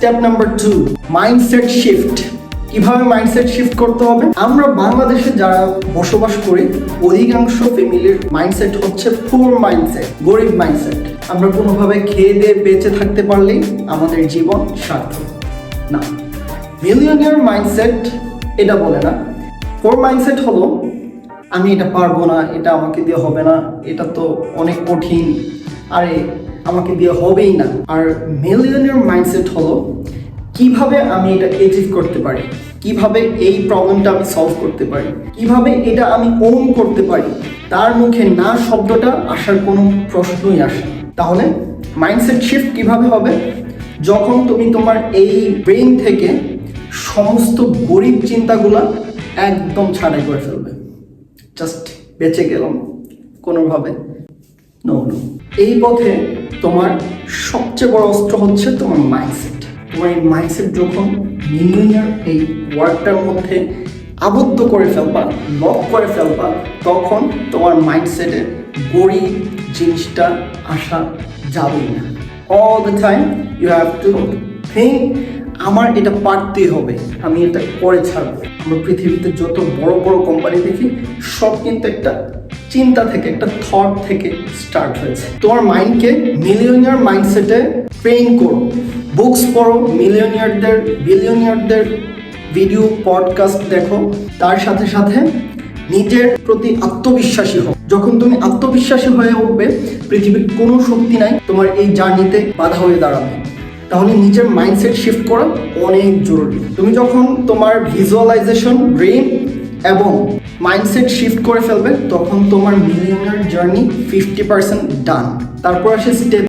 Step number two mindset shift কীভাবে mindset shift করতে হবে? আমরা বাংলাদেশে যারা বসবাস করি, অধিকাংশ ফ্যামিলির মাইন্ডসেট হচ্ছে পুর মাইন্ডসেট গরিব মাইন্ডসেট আমরা কোনোভাবে খেয়ে দিয়ে বেঁচে থাকতে পারলেই আমাদের জীবন সার্থক। না মিলিয়নিয়ার মাইন্ডসেট এটা বলে না। পোর মাইন্ডসেট হলো, আমি এটা পারব না, এটা আমাকে দিয়ে হবে না, এটা তো অনেক কঠিন। আরে আমাকে দিয়ে হবেই না। আর মিলিয়নিয়ার মাইন্ডসেট হলো, কীভাবে আমি এটা অ্যাচিভ করতে পারি? কীভাবে এই প্রবলেমটা আমি সলভ করতে পারি? কীভাবে এটা আমি ওন করতে পারি? তার মুখে না শব্দটা আসার কোনো প্রশ্নই আসে তাহলে মাইন্ডসেট শিফট কীভাবে হবে? যখন তুমি তোমার এই ব্রেন থেকে সমস্ত গরিব চিন্তাগুলা একদম ছাড়াই করে ফেলবে। জাস্ট বেঁচে গেলাম কোনোভাবে। নো নো এই পথে তোমার সবচেয়ে বড় অস্ত্র হচ্ছে তোমার মাইন্ডসেট তোমার এই মাইন্ডসেট যখন মিলিয়নিয়ার এই ওয়ার্কটার মধ্যে আবদ্ধ করে ফেলবা লক করে ফেলবা, তখন তোমার মাইন্ডসেটে গরিব জিনিসটা আসা যাবেই না। All the time you have to think আমার এটা পারতেই হবে, আমি এটা করে ছাড়বো। আমরা পৃথিবীতে যত বড় বড় কোম্পানি দেখি, সব কিন্তু একটা চিন্তা থেকে, একটা থট থেকে স্টার্ট হয়েছে। তোমার মাইন্ডকে মিলিয়নিয়ার মাইন্ডসেটে ট্রেন করো। বুকস পড়ো মিলিয়নিয়ারদের বিলিয়নিয়ারদের ভিডিও পডকাস্ট দেখো। তার সাথে সাথে নিজের প্রতি আত্মবিশ্বাসী হও। যখন তুমি আত্মবিশ্বাসী হয়ে উঠবে, পৃথিবীর কোনো শক্তি নাই, তোমার এই জার্নিতে বাধা হয়ে দাঁড়াবে। তাহলে নিজের মাইন্ডসেট শিফট করা অনেক জরুরি। তুমি যখন তোমার ভিজুয়ালাইজেশন ব্রেন এবং মাইন্ডসেট শিফট করে ফেলবে, তখন তোমার millionaire journey fifty percent done তারপর আসে স্টেপ